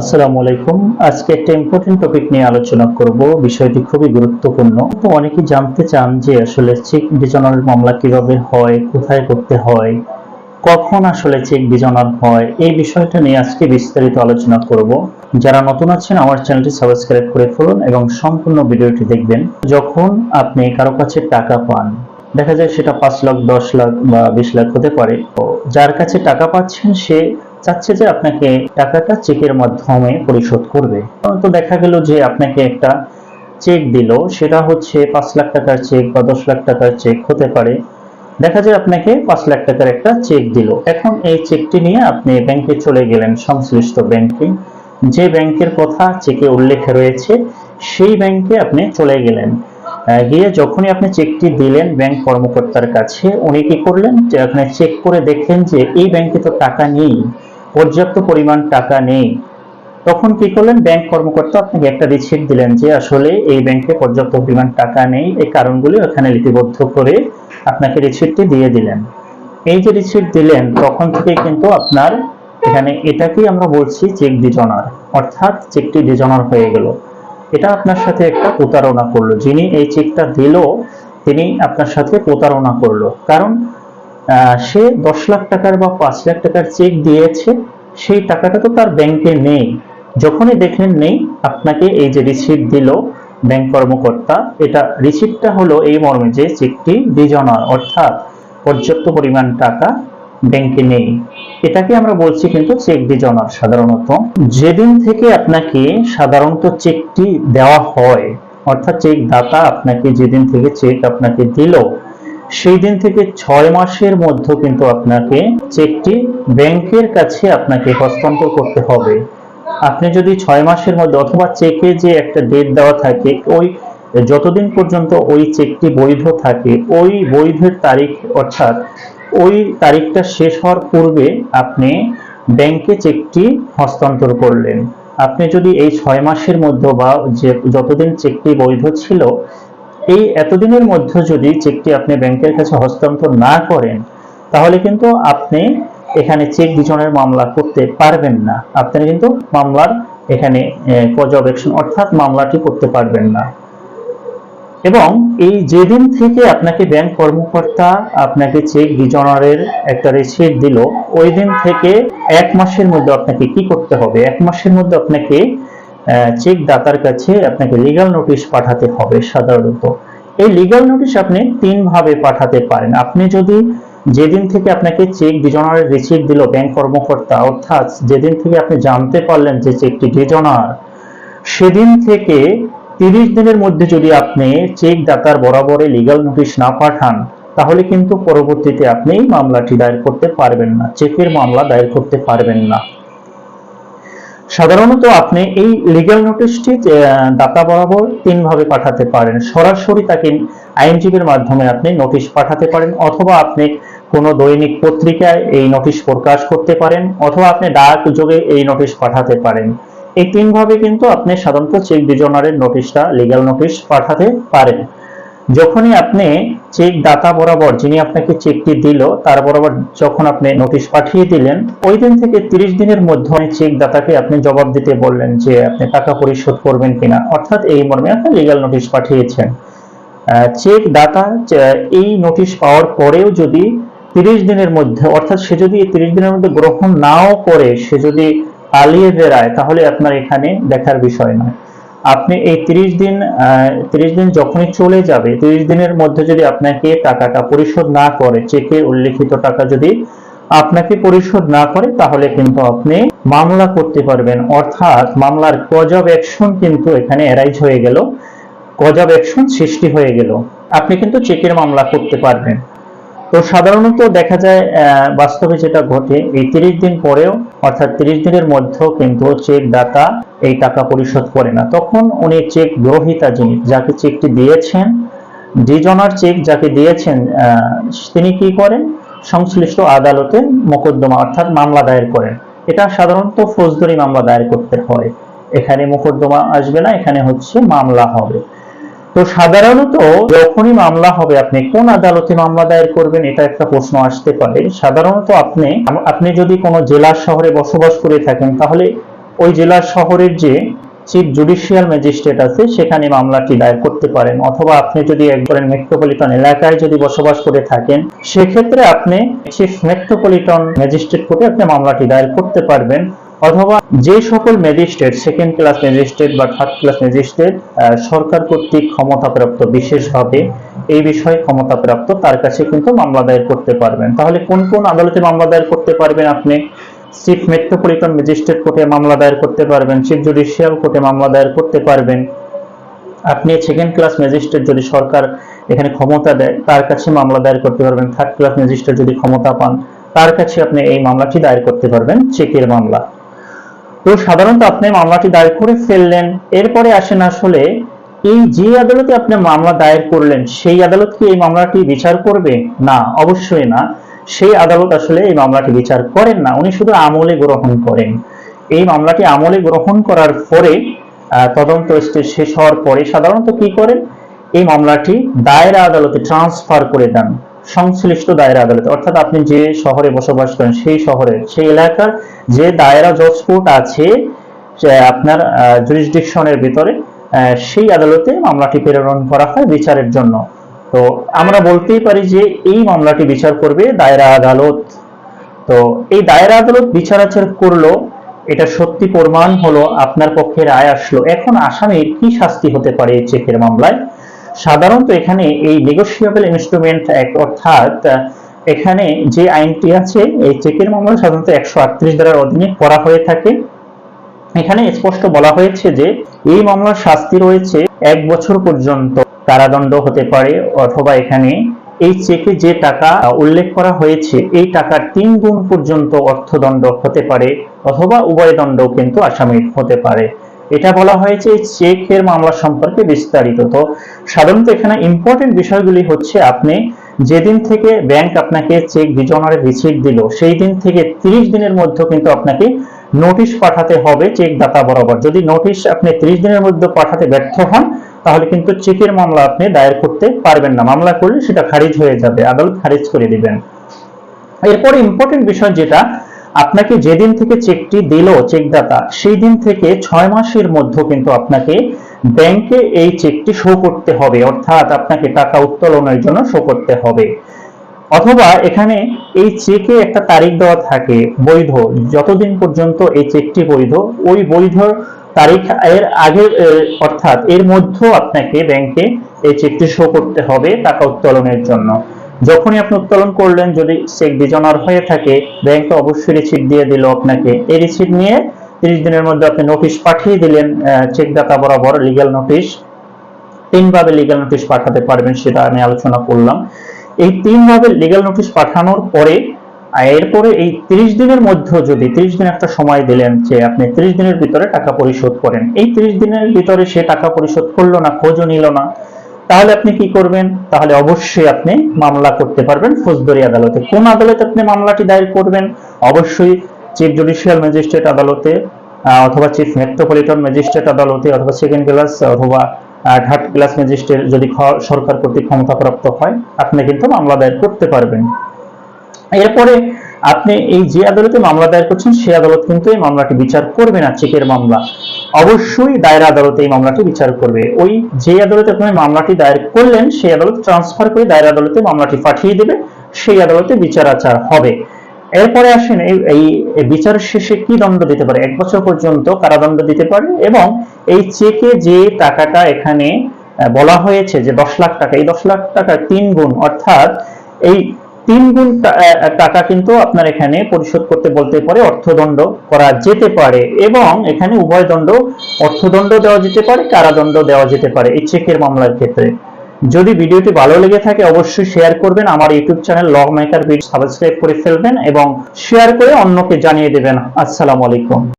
আসসালামু আলাইকুম। আজকে একটা ইম্পর্টেন্ট টপিক নিয়ে আলোচনা করব। বিষয়টি খুবই গুরুত্বপূর্ণ। তো অনেকেই জানতে চান যে আসলে চেক ডিজনার মামলা কীভাবে হয়, কোথায় করতে হয়, কখন আসলে চেক ডিজনার হয়, এই বিষয়টা নিয়ে আজকে বিস্তারিত আলোচনা করব। যারা নতুন আছেন, আমার চ্যানেলটি সাবস্ক্রাইব করে ফেলুন এবং সম্পূর্ণ ভিডিওটি দেখবেন। যখন আপনি কারও কাছে টাকা পান, দেখা যায় সেটা পাঁচ লাখ, দশ লাখ বা বিশ লাখ হতে পারে যার কাছে টাকা পাচ্ছেন, সে চাচ্ছে যে আপনাকে টাকাটা চেকের মাধ্যমে পরিশোধ করবে। তো দেখা গেল যে আপনাকে একটা চেক দিল, সেটা হচ্ছে পাঁচ লাখ টাকার চেক বা দশ লাখ টাকার চেক হতে পারে। দেখা যায় আপনাকে পাঁচ লাখ টাকার একটা চেক দিল। এখন এই চেকটি নিয়ে আপনি ব্যাংকে চলে গেলেন, সংশ্লিষ্ট ব্যাংকে। যে ব্যাংকের কথা চেকে উল্লেখ রয়েছে, সেই ব্যাংকে আপনি চলে গেলেন। গিয়ে যখনই আপনি চেকটি দিলেন ব্যাংক কর্মকর্তার কাছে, উনি কি করলেন? যে আপনি চেক করে দেখলেন যে এই ব্যাংকে তো টাকা নেই। পর্যাপ্ত পরিমাণ টাকা নেই। তখন কি করলেন? ব্যাংক কর্মকর্তা আপনাকে একটা রিসিট দিলেন যে আসলে এই ব্যাংকে পর্যাপ্ত পরিমাণ টাকা নেই। এই কারণগুলি ওখানে লিপিবদ্ধ করে আপনাকে রিসিটটি দিয়ে দিলেন। এই যে রিসিট দিলেন, তখন থেকে কিন্তু আপনার এখানে এটাকেই আমরা বলছি চেক ডিজনার, অর্থাৎ চেকটি ডিজনার হয়ে গেল। এটা আপনার সাথে একটা প্রতারণা করল। যিনি এই চেকটা দিল, তিনি আপনার সাথে প্রতারণা করল। কারণ সে দশ লাখ টাকার বা পাঁচ লাখ টাকার চেক দিয়েছে, সেই টাকাটা তো তার ব্যাংকে নেই। যখনই দেখলেন নেই, আপনাকে এই যে রিসিট দিল ব্যাংক কর্মকর্তা, এটা রিসিটটা হলো এই মর্মে যে চেকটি ডিজনার অর্থাৎ পর্যাপ্ত পরিমাণ টাকা ব্যাংকে নেই। এটাকে আমরা বলছি কিন্তু চেক ডিজনার সাধারণত। যেদিন থেকে আপনাকে সাধারণত চেকটি দেওয়া হয়, অর্থাৎ চেক দাতা আপনাকে যেদিন থেকে চেক আপনাকে দিল সেই দিন থেকে ছয় মাসের মধ্যে কিন্তু আপনাকে চেকটি ব্যাংকের কাছে আপনাকে হস্তান্তর করতে হবে। আপনি যদি ছয় মাসের মধ্যে অথবা চেকে যে একটা ডেট দেওয়া থাকে, ওই যতদিন পর্যন্ত ওই চেকটি বৈধ থাকে, ওই বৈধের তারিখ অর্থাৎ ওই তারিখটা শেষ হওয়ার পূর্বে আপনি ব্যাংকে চেকটি হস্তান্তর করলেন। আপনি যদি এই ছয় মাসের মধ্যে বা যে যতদিন চেকটি বৈধ ছিল এই এতদিনের মধ্যে যদি চেকটি আপনি ব্যাংকের কাছে হস্তান্তর না করেন, তাহলে কিন্তু আপনি এখানে চেক বিচনের মামলা করতে পারবেন না। আপনি কিন্তু মামলার এখানে কজ অ্যাকশন অর্থাৎ মামলাটি করতে পারবেন না। এবং এই যেদিন থেকে আপনাকে ব্যাংক কর্মকর্তা আপনাকে চেক বিজনারের একটা রিসিট দিল, ওই দিন থেকে এক মাসের মধ্যে আপনাকে কি করতে হবে? এক মাসের মধ্যে আপনাকে চেক দাতার কাছে আপনাকে লিগ্যাল নোটিশ পাঠাতে হবে সাধারণত। এই লিগ্যাল নোটিশ আপনি তিন ভাবে পাঠাতে পারেন। আপনি যদি যেদিন থেকে আপনাকে চেক ডিজনারের রিসিট দিল ব্যাংক কর্মকর্তা, অর্থাৎ যেদিন থেকে আপনি জানতে পারলেন যে চেকটি ডিজনার সেদিন থেকে তিরিশ দিনের মধ্যে যদি আপনি চেক দাতার বরাবরে লিগ্যাল নোটিশ না পাঠান, তাহলে কিন্তু পরবর্তীতে আপনি মামলাটি দায়ের করতে পারবেন না। চেকের মামলা দায়ের করতে পারবেন না। সাধারণত আপনি এই লিগ্যাল নোটিশটি দাতা বরাবর তিন ভাবে পাঠাতে পারেন। সরাসরি তাকে আইনজীবীর মাধ্যমে আপনি নোটিশ পাঠাতে পারেন, অথবা আপনি কোনো দৈনিক পত্রিকায় এই নোটিশ প্রকাশ করতে পারেন, অথবা আপনি ডাক যোগে এই নোটিশ পাঠাতে পারেন। এই তিন ভাবে কিন্তু আপনি সাধারণত চেক ডিজনারের নোটিশটা লিগ্যাল নোটিশ পাঠাতে পারেন। যখনই আপনি চেক দাতা বরাবর যিনি আপনাকে চেকটি দিল, তার বরাবর যখন আপনি নোটিশ পাঠিয়ে দিলেন, ওই দিন থেকে তিরিশ দিনের মধ্যে চেক দাতাকে আপনি জবাব দিতে বললেন যে আপনি টাকা পরিশোধ করবেন কিনা। অর্থাৎ এই মর্মে আপনি লিগ্যাল নোটিশ পাঠিয়েছেন। চেক দাতা এই নোটিশ পাওয়ার পরেও যদি তিরিশ দিনের মধ্যে, অর্থাৎ সে যদি এই তিরিশ দিনের মধ্যে গ্রহণ নাও করে, সে যদি পালিয়ে বেড়ায়, তাহলে আপনার এখানে দেখার বিষয় নয়। আপনি এই তিরিশ দিন তিরিশ দিন যখনই চলে যাবে, তিরিশ দিনের মধ্যে যদি আপনাকে টাকাটা পরিশোধ না করে চেকে উল্লেখিত টাকা যদি আপনাকে পরিশোধ না করে, তাহলে কিন্তু আপনি মামলা করতে পারবেন। অর্থাৎ মামলার কজ অফ অ্যাকশন কিন্তু এখানে এরাইজ হয়ে গেল। কজ অফ অ্যাকশন সৃষ্টি হয়ে গেল। আপনি কিন্তু চেকের মামলা করতে পারবেন। তো সাধারণত দেখা যায় বাস্তবে যেটা ঘটে, এই তিরিশ দিন পরেও, অর্থাৎ তিরিশ দিনের মধ্যেও কিন্তু চেক দাতা এই টাকা পরিশোধ করে না। তখন উনি চেক গ্রহীতা যিনি, যাকে চেকটি দিয়েছেন ডিজনার চেক যাকে দিয়েছেন তিনি কি করেন? সংশ্লিষ্ট আদালতে মোকদ্দমা, অর্থাৎ মামলা দায়ের করেন। এটা সাধারণত ফৌজদারি মামলা দায়ের করতে হয়। এখানে মোকদ্দমা আসবে না, এখানে হচ্ছে মামলা হবে। তো সাধারণত যখনই মামলা হবে, আপনি কোন আদালতে মামলা দায়ের করবেন এটা একটা প্রশ্ন আসতে পারে। সাধারণত আপনি আপনি যদি কোনো জেলা শহরে বসবাস করে থাকেন, তাহলে ওই জেলা শহরের যে চিফ জুডিশিয়াল ম্যাজিস্ট্রেট আছে, সেখানে মামলাটি দায়ের করতে পারেন। অথবা আপনি যদি একবারের মেট্রোপলিটন এলাকায় যদি বসবাস করে থাকেন, সেক্ষেত্রে আপনি চিফ মেট্রোপলিটন ম্যাজিস্ট্রেট কোর্টে আপনি মামলাটি দায়ের করতে পারবেন। অথবা যে সকল ম্যাজিস্ট্রেট সেকেন্ড ক্লাস ম্যাজিস্ট্রেট বা থার্ড ক্লাস ম্যাজিস্ট্রেট সরকার কর্তৃক ক্ষমতাপ্রাপ্ত বিশেষভাবে এই বিষয়ে ক্ষমতাপ্রাপ্ত, তার কাছে কিন্তু মামলা দায়ের করতে পারবেন। তাহলে কোন কোন আদালতে মামলা দায়ের করতে পারবেন আপনি? চিফ মেট্রোপলিটন ম্যাজিস্ট্রেট কোর্টে মামলা দায়ের করতে পারবেন চিফ জুডিশিয়াল কোর্টে মামলা দায়ের করতে পারবেন। আপনি সেকেন্ড ক্লাস ম্যাজিস্ট্রেট যদি সরকার এখানে ক্ষমতা দেয়, তার কাছে মামলা দায়ের করতে পারবেন। থার্ড ক্লাস ম্যাজিস্ট্রেট যদি ক্ষমতা পান, তার কাছে আপনি এই মামলাটি দায়ের করতে পারবেন, চেকের মামলা। তো সাধারণত আপনি মামলাটি দায়ের করে ফেললেন। এরপরে আসেন আসলে এই যে আদালতে আপনি মামলা দায়ের করলেন, সেই আদালত কি এই মামলাটি বিচার করবে? না, অবশ্যই না। সেই আদালত আসলে এই মামলাটি বিচার করেন না। উনি শুধু আমলে গ্রহণ করেন। এই মামলাটি আমলে গ্রহণ করার পরে তদন্ত স্টেজ শেষ হওয়ার পরে সাধারণত কি করেন? এই মামলাটি দায়রা আদালতে ট্রান্সফার করে দেন। সংশ্লিষ্ট দায়রা আদালতে। অর্থাৎ আপনি যে শহরে বসবাস করেন, সেই শহরের, সেই এলাকার যে দায়রা জজ কোর্ট আছে আপনার জুরিসডিকশনের ভিতরে সেই আদালতে মামলাটি প্রেরণ করা হয় বিচারের জন্য। তো আমরা বলতেই পারি যে এই মামলাটি বিচার করবে দায়রা আদালত। তো এই দায়রা আদালত বিচার আচার করল, এটা সত্যি প্রমাণ হলো, আপনার পক্ষে রায় আসলো। এখন আসামির কি শাস্তি হতে পারে চেকের মামলায়? সাধারণত এখানে এই নেগোসিয়েবল ইনস্ট্রুমেন্ট অর্থাৎ এখানে যে আইনটি আছে, এই চেকের মামলা সাধারণত একশো আটত্রিশ ধারার অধীনে করা হয়ে থাকে। এখানে স্পষ্ট বলা হয়েছে যে, এই মামলার শাস্তি রয়েছে এক বছর পর্যন্ত কারাদণ্ড হতে পারে, অথবা এখানে এই চেকে যে টাকা উল্লেখ করা হয়েছে, এই টাকার তিন গুণ পর্যন্ত অর্থদণ্ড হতে পারে, অথবা উভয় দণ্ড কিন্তু আসামির হতে পারে। এটা বলা হয়েছে চেকের মামলা সম্পর্কে বিস্তারিত। তো সাধারণত এখানে ইম্পর্টেন্ট বিষয়গুলি হচ্ছে আপনি যেদিন থেকে ব্যাংক আপনাকে চেক বিজনারের রিসিট দিল, সেই দিন থেকে 30 দিনের মধ্যে কিন্তু আপনাকে নোটিশ পাঠাতে হবে চেক দাতা বরাবর। যদি নোটিশ আপনি 30 দিনের মধ্যে পাঠাতে ব্যর্থ হন, তাহলে কিন্তু চেকের মামলা আপনি দায়ের করতে পারবেন না। মামলা করলে সেটা খারিজ হয়ে যাবে, আদালত খারিজ করে দিবেন। এরপরে ইম্পর্টেন্ট বিষয় যেটা আপনাকে যেদিন থেকে চেকটি দিল চেকদাতা সেই দিন থেকে ছয় মাসের মধ্যে কিন্তু আপনাকে ব্যাংকে এই চেকটি শো করতে হবে। অর্থাৎ আপনাকে টাকা উত্তোলনের জন্য শো করতে হবে। অথবা এখানে এই চেকে একটা তারিখ দেওয়া থাকে, বৈধ। যতদিন পর্যন্ত এই চেকটি বৈধ, ওই বৈধ তারিখ এর আগে অর্থাৎ এর মধ্যেও আপনাকে ব্যাংকে এই চেকটি শো করতে হবে টাকা উত্তোলনের জন্য। যখনই আপনি উত্তোলন করলেন, যদি চেক ডিজনার হয়ে থাকে ব্যাংকে অবশ্যই রিসিট দিয়ে দিল আপনাকে। এই রিসিট নিয়ে তিরিশ দিনের মধ্যে আপনি নোটিশ পাঠিয়ে দিলেন চেক দাতা বরাবর লিগ্যাল নোটিশ তিনভাবে লিগ্যাল নোটিশ পাঠাতে পারবেন সেটা আমি আলোচনা করলাম। এই তিনভাবে লিগ্যাল নোটিশ পাঠানোর পরে এরপরে এই 30 দিনের মধ্যে যদি 30 দিন একটা সময় দিলেন যে আপনি 30 দিনের ভিতরে টাকা পরিশোধ করেন। এই 30 দিনের ভিতরে সে টাকা পরিশোধ করল না, খোঁজও নিল না। তাহলে আপনি কি করবেন? তাহলে অবশ্যই আপনি মামলা করতে পারবেন ফৌজদারি আদালতে। কোন আদালতে আপনি মামলাটি দায়ের করবেন? অবশ্যই চিফ জুডিশিয়াল ম্যাজিস্ট্রেট আদালতে অথবা চিফ মেট্রোপলিটন ম্যাজিস্ট্রেট আদালতে, অথবা সেকেন্ড ক্লাস অথবা থার্ড ক্লাস ম্যাজিস্ট্রেট যদি সরকার কর্তৃক ক্ষমতাপ্রাপ্ত হয়, আপনি কিন্তু মামলা দায়ের করতে পারবেন। এরপরে আপনি এই যে আদালতে মামলা দায়ের করছেন সেই আদালত কিন্তু এই মামলাটি বিচার করবে না, চেকের মামলা। অবশ্যই দায়রা আদালতে এই মামলাটি বিচার করবে। ওই যে আদালতে আপনি মামলাটি দায়ের করলেন, সেই আদালত ট্রান্সফার করে দায়রা আদালতে মামলাটি পাঠিয়ে দেবে, সেই আদালতে বিচার আচার হবে। এরপরে আসেন, এই বিচার শেষে কি দণ্ড দিতে পারে? এক বছর পর্যন্ত কারাদণ্ড দিতে পারে এবং এই চেকে যে টাকাটা এখানে বলা হয়েছে যে দশ লাখ টাকা, এই দশ লাখ টাকার তিন গুণ, অর্থাৎ এই তিন গুণ টাকা কিন্তু আপনার এখানে পরিশোধ করতে বলতে পারে, অর্থদণ্ড করা যেতে পারে এবং এখানে উভয় দণ্ড, অর্থদণ্ড দেওয়া যেতে পারে, কারাদণ্ড দেওয়া যেতে পারে এই চেকের মামলার ক্ষেত্রে। যদি ভিডিওটি ভালো লেগে থাকে, অবশ্যই শেয়ার করবেন, আমার YouTube channel log maker video subscribe করে ফেলবেন এবং শেয়ার করে অন্যকে জানিয়ে দেবেন। আসসালামু আলাইকুম।